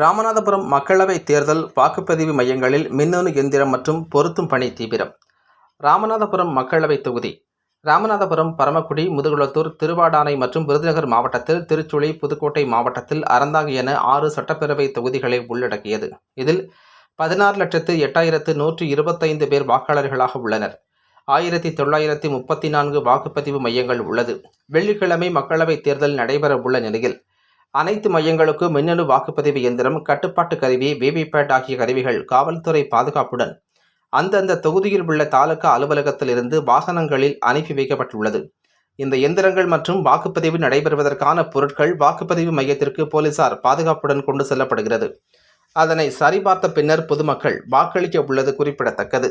ராமநாதபுரம் மக்களவை தேர்தல் வாக்குப்பதிவு மையங்களில் மின்னணு எந்திரம் மற்றும் பொருத்தும் பணி தீவிரம். ராமநாதபுரம் மக்களவை தொகுதி. ராமநாதபுரம் பரமக்குடி முதுகுளத்தூர் திருவாடானை மற்றும் விருதுநகர் மாவட்டத்தில் திருச்சுழி புதுக்கோட்டை மாவட்டத்தில் அறந்தாங்கி என ஆறு சட்டப்பேரவை தொகுதிகளை உள்ளடக்கியது. இதில் பதினாறு லட்சத்து எட்டாயிரத்து நூற்று இருபத்தைந்து பேர் வாக்காளர்களாக உள்ளனர். ஆயிரத்தி தொள்ளாயிரத்தி முப்பத்தி நான்கு வாக்குப்பதிவு மையங்கள் உள்ளது. வெள்ளிக்கிழமை மக்களவைத் தேர்தல் நடைபெற உள்ள நிலையில் அனைத்து மையங்களுக்கும் மின்னணு வாக்குப்பதிவு இயந்திரம் கட்டுப்பாட்டு கருவி விவிபேட் ஆகிய கருவிகள் காவல்துறை பாதுகாப்புடன் அந்தந்த தொகுதியில் உள்ள தாலுகா அலுவலகத்திலிருந்து வாகனங்களில் அனுப்பி வைக்கப்பட்டுள்ளது. இந்த எந்திரங்கள் மற்றும் வாக்குப்பதிவு நடைபெறுவதற்கான பொருட்கள் வாக்குப்பதிவு மையத்திற்கு போலீசார் பாதுகாப்புடன் கொண்டு செல்லப்படுகிறது. அதனை சரிபார்த்த பின்னர் பொதுமக்கள் வாக்களிக்க உள்ளது குறிப்பிடத்தக்கது.